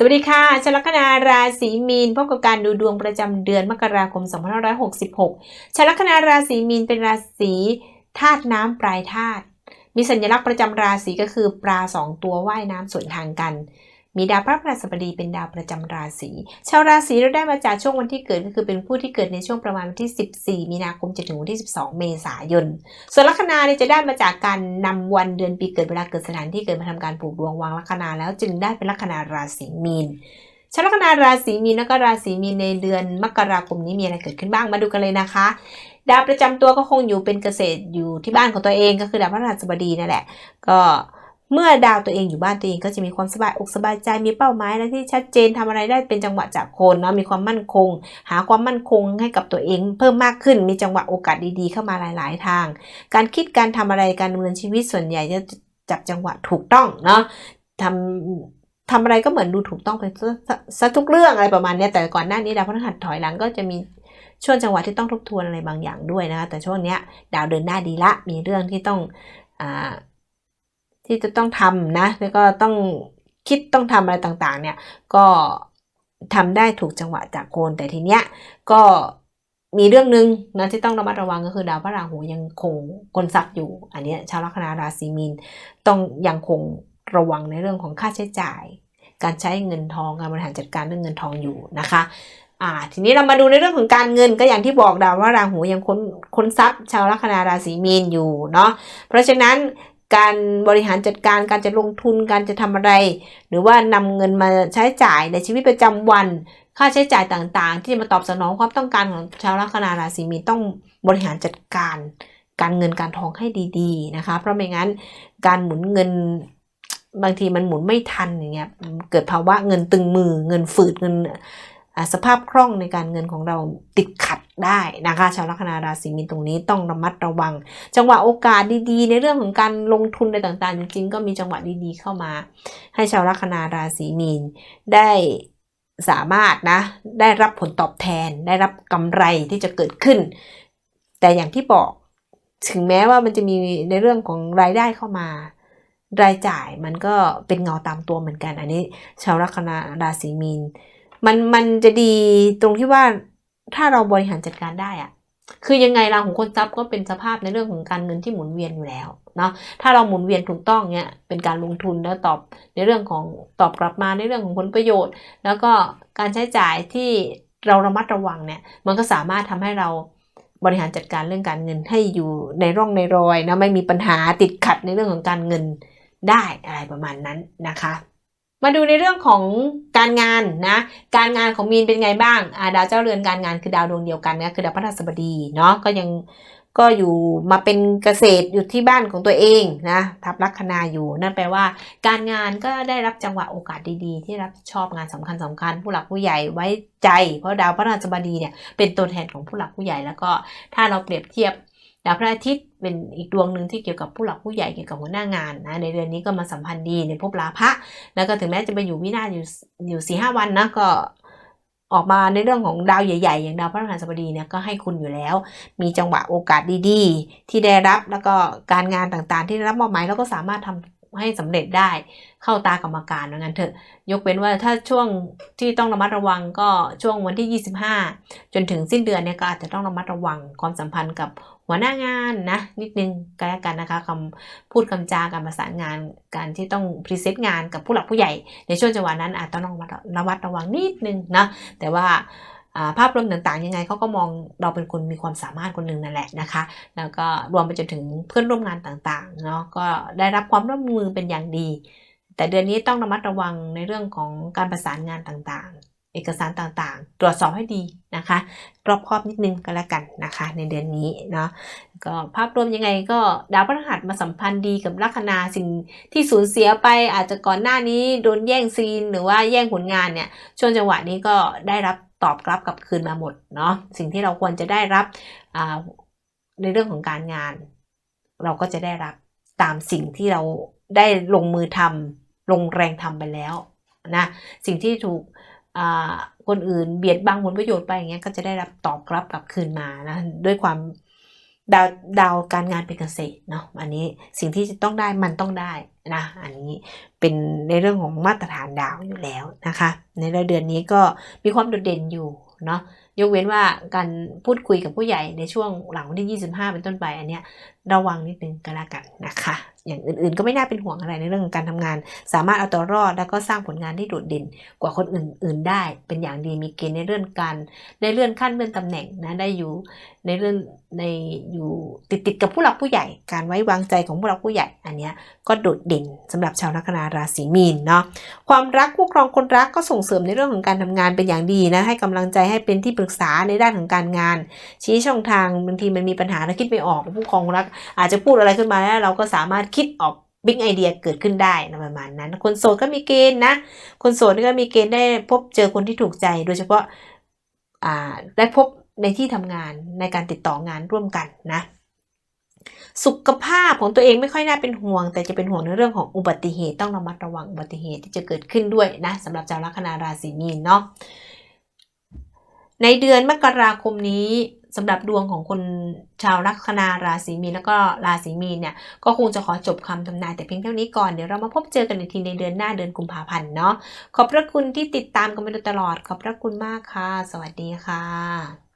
สวัสดีค่ะชลัคนาราศีมีนพบกับการดูดวงประจำเดือนมกราคม 2566ชลัคนาราศีมีนเป็นราศีธาตุน้ำปลายธาตุมีสัญลักษณ์ประจำราศีก็คือปลาสองตัวว่ายน้ำสวนทางกัน มีดาวพระพฤหัสบดีเป็นดาวประจำราศีชาวราศีเราได้มาจากช่วงวันที่เกิดก็คือเป็นผู้ที่เกิดในช่วงประมาณวันที่ 14 มีนาคมจนถึงวันที่ 12 เมษายนส่วนลัคนาเนี่ยจะได้มาจากการนำวันเดือนปีเกิดเวลาเกิดสถานที่เกิดมาทำการผูกดวงวางลัคนาแล้วจึงได้เป็นลัคนาราศีมีนชาวลัคนาราศีมีนแล้วก็ราศีมีนในเดือนมกราคมนี้มีอะไรเกิดขึ้นบ้างมาดูกันเลยนะคะดาวประจำตัวก็คงอยู่เป็นเกษตรอยู่ที่บ้านของตัวเองก็คือดาวพฤหัสบดีนั่นแหละ ก็ เมื่อดาวตัวเองอยู่บ้านตัวเองก็จะมีความสบายอกสบายใจมีเป้าหมายและที่ชัดเจนทำอะไรได้เป็นจังหวะจากคนเนาะมีความมั่นคง หาความมั่นคงให้กับตัวเอง เพิ่มมากขึ้นมีจังหวะโอกาสดีๆ เข้ามาหลาย ๆ ทาง การคิดการทำอะไรการดำเนินชีวิตส่วนใหญ่จะจับจังหวะถูกต้องเนาะทำทำอะไรก็เหมือนดูถูกต้องไปซะทุกเรื่องอะไรประมาณนี้แต่ก่อนหน้านี้ดาวพฤหัสถอยหลังก็จะมีช่วงจังหวะที่ต้องทบทวนอะไรบางอย่างด้วยนะคะแต่ช่วงนี้ดาวเดินหน้าดีละมีเรื่องที่ต้องอ่า ที่จะต้องทำนะ แล้วก็ต้องคิดต้องทำอะไรต่างๆ เนี่ย ก็ทำได้ถูกจังหวะจากโคนแต่ทีเนี้ยก็มีเรื่องหนึ่งนะที่ต้องระมัดระวังก็คือดาวพระราหูยังคงกลทรัพย์อยู่ อันนี้ชาวลัคนาราศีมีนต้องยังคงระวังในเรื่องของค่าใช้จ่าย การใช้เงินทองการบริหารจัดการเรื่องเงินทองอยู่นะคะอ่าทีนี้เรามาดูในเรื่องของการเงินก็อย่างที่บอกดาวว่าราหูยังค้นค้นทรัพย์ชาวลัคนาราศีมีนอยู่เนาะเพราะฉะนั้น การบริหารจัดการการจะลงทุนการจะทำอะไร หรือว่านำเงินมาใช้จ่ายในชีวิตประจำวัน ค่าใช้จ่ายต่างๆ ที่จะมาตอบสนองความต้องการของชาวลัคนาราศีมีนต้องบริหารจัดการ การเงินการทองให้ดีๆนะคะ เพราะไม่งั้นการหมุนเงินบางทีมันหมุนไม่ทันอย่างเงี้ยเกิดภาวะเงินตึงมือเงินฝืดเงินสภาพคล่องในการเงินของเราติดขัด ได้นะคะ ชาวลัคนาราศีมีนตรงนี้ต้องระมัดระวัง จังหวะโอกาสดีๆ ในเรื่องของการลงทุนในต่างๆ จริงๆ ก็มีจังหวะดีๆเข้ามา ให้ชาวลัคนาราศีมีนได้สามารถนะได้รับผลตอบแทนได้รับกำไรที่จะเกิดขึ้น แต่อย่างที่บอกถึงแม้ว่ามันจะมีในเรื่องของรายได้เข้ามารายจ่ายมันก็เป็นเงาตามตัวเหมือนกัน อันนี้ ชาวลัคนาราศีมีนมันมันจะดีตรงที่ว่า ถ้าเราบริหารจัดการได้อะคือยังไงเราของคนทรัพย์ก็เป็นสภาพในเรื่องของการเงินที่หมุนเวียนอยู่แล้วเนาะถ้าเราหมุนเวียนถูกต้องเนี่ยเป็นการลงทุนแล้วตอบในเรื่องของตอบกลับมาในเรื่องของผลประโยชน์ แล้วก็การใช้จ่ายที่เราระมัดระวังเนี่ยมันก็สามารถทำให้เราบริหารจัดการเรื่องการเงินให้อยู่ในร่องในรอยนะไม่มีปัญหาติดขัดในเรื่องของการเงินได้อะไรประมาณนั้นนะคะ มาดูในเรื่องของการงานนะ การงานของมีนเป็นไงบ้างอาดาวเจ้าเรือนการงานคือดาวดวงเดียวกันนะคือดาวพฤหัสบดีเนาะก็ยังก็อยู่มาเป็นเกษตรอยู่ที่บ้านของตัวเองนะทับลัคนาอยู่ นั่นแปลว่า การงานก็ได้รับจังหวะโอกาสดีๆ ที่รับชอบงานสำคัญสคัญๆผู้หลักผู้ใหญ่ไว้ใจ เพราะดาวพฤหัสบดีเนี่ยเป็นตัวแทนของผู้หลักผู้ใหญ่แล้วก็ถ้าเราเปรียบเทียบ ดาวพระอาทิตย์เป็นอีกดวงหนึ่งที่เกี่ยวกับผู้หลักผู้ใหญ่เกี่ยวกับหัวหน้างานนะในเดือนนี้ก็มาสัมพันธ์ดีในภพลาภะแล้วก็ถึงแม้จะไปอยู่วินาศอยู่อยู่สี่ห้าวันนะก็ออกมาในเรื่องของดาวใหญ่ๆ อย่างดาวพระฤหัสบดีเนี่ยก็ให้คุณอยู่แล้ว มีจังหวะโอกาสดีๆ ที่ได้รับแล้วก็การงานต่างๆ ที่ได้รับมอบหมายแล้วก็สามารถทำ ให้สำเร็จได้เข้าตากรรมการว่างั้นเถอะ ยกเว้นว่าถ้าช่วงที่ต้องระมัดระวังก็ช่วงวันที่ 25 จนถึงสิ้นเดือนเนี่ยก็อาจจะต้องระมัดระวังความสัมพันธ์กับหัวหน้างานนะนิดนึงก็แล้วกันนะคะคำพูดคำจาการประสานงานการที่ต้องพรีเซนต์งานกับผู้หลักผู้ใหญ่ ในช่วงจังหวะนั้นอาจต้องระมัดระวังนิดนึงนะแต่ว่า ภาพรวมต่างๆยังไงเขาก็มองเราเป็นคนมีความสามารถคนหนึ่งนั่นแหละนะคะ แล้วก็รวมไปจนถึงเพื่อนร่วมงานต่างๆเนาะก็ได้รับความร่วมมือเป็นอย่างดี แต่เดือนนี้ต้องระมัดระวังในเรื่องของการประสานงานต่างๆ เอกสารต่างๆ ตรวจสอบให้ดีนะคะรอบครอบนิดนึงก็แล้วกันนะคะ ในเดือนนี้เนาะก็ภาพรวมยังไงก็ดาวพฤหัสมาสัมพันธ์ดีกับลัคนาสิ่งที่สูญเสียไปอาจจะก่อนหน้านี้โดนแย่งซีนหรือว่าแย่งผลงานเนี่ยช่วงจังหวะนี้ก็ได้รับ ตอบรับกลับคืนมาหมดเนาะสิ่งที่เราควรจะได้รับในเรื่องของการงาน เราก็จะได้รับตามสิ่งที่เราได้ลงมือทำลงแรงทำไปแล้วนะสิ่งที่ถูกคนอื่นเบียดบังผลประโยชน์ไปอย่างเงี้ยก็จะได้รับตอบรับกลับคืนมานะด้วยความ ดาวดาวการงานเป็นเกษตรเนาะอันนี้สิ่งที่จะต้องได้มันต้องได้นะอันนี้เป็นในเรื่องของมาตรฐานดาวอยู่แล้วนะคะ ในรายเดือนนี้ก็มีความโดดเด่นอยู่เนาะยกเว้นว่าการพูดคุยกับผู้ใหญ่ในช่วงหลังวันที่ 25 เป็นต้นไปอันเนี้ย ระวังนิดนึงก็แล้วกันนะคะ อย่างอื่นๆก็ไม่น่าเป็นห่วงอะไรในเรื่องของการทำงาน สามารถเอาตัวรอดแล้วก็สร้างผลงานที่โดดเด่นกว่าคนอื่น ๆ ได้เป็นอย่างดีมีเกณฑ์ในเรื่องการได้เลื่อนขั้นเลื่อนตำแหน่งนะได้อยู่ในเรื่องในอยู่ติดติดๆกับผู้หลักผู้ใหญ่ การไว้วางใจของผู้หลักผู้ใหญ่อันนี้ก็โดดเด่นสำหรับชาวลัคนาราศีมีนเนาะความรักคู่ครองคนรักก็ส่งเสริมในเรื่องของการทำงานเป็นอย่างดีนะให้กำลังใจให้เป็นที่ปรึกษาในด้านของการงาน ชี้ช่องทางบางทีมันมีปัญหาแล้วคิดไม่ออกผู้ครองรักอาจจะพูดอะไรขึ้นมาแล้วเราก็สามารถคิดออกบิ๊กไอเดียเกิดขึ้นได้นะประมาณนั้น คนโสดก็มีเกณฑ์นะ คนโสดก็มีเกณฑ์ได้พบเจอคนที่ถูกใจ โดยเฉพาะาได้พบในที่ทำงานในการติดต่องานร่วมกันนะสุขภาพของตัวเองไม่ค่อยน่าเป็นห่วง แต่จะเป็นห่วงในเรื่องของอุบัติเหตุต้องระมัดระวังอุบัติเหตุที่จะเกิดขึ้นด้วยนะสำหรับชาวลัคนาราศีมีนเนาะในเดือนมกราคมนี้ สำหรับดวงของคนชาวลัคนาราศีมีนแล้วก็ราศีมีนเนี่ยก็คงจะขอจบคำทำนายแต่เพียงเท่านี้ก่อนเดี๋ยวเรามาพบเจอกันอีกทีในเดือนหน้าเดือนกุมภาพันธ์เนาะขอบพระคุณที่ติดตามกันมาโดยตลอด ขอบพระคุณมากค่ะ สวัสดีค่ะ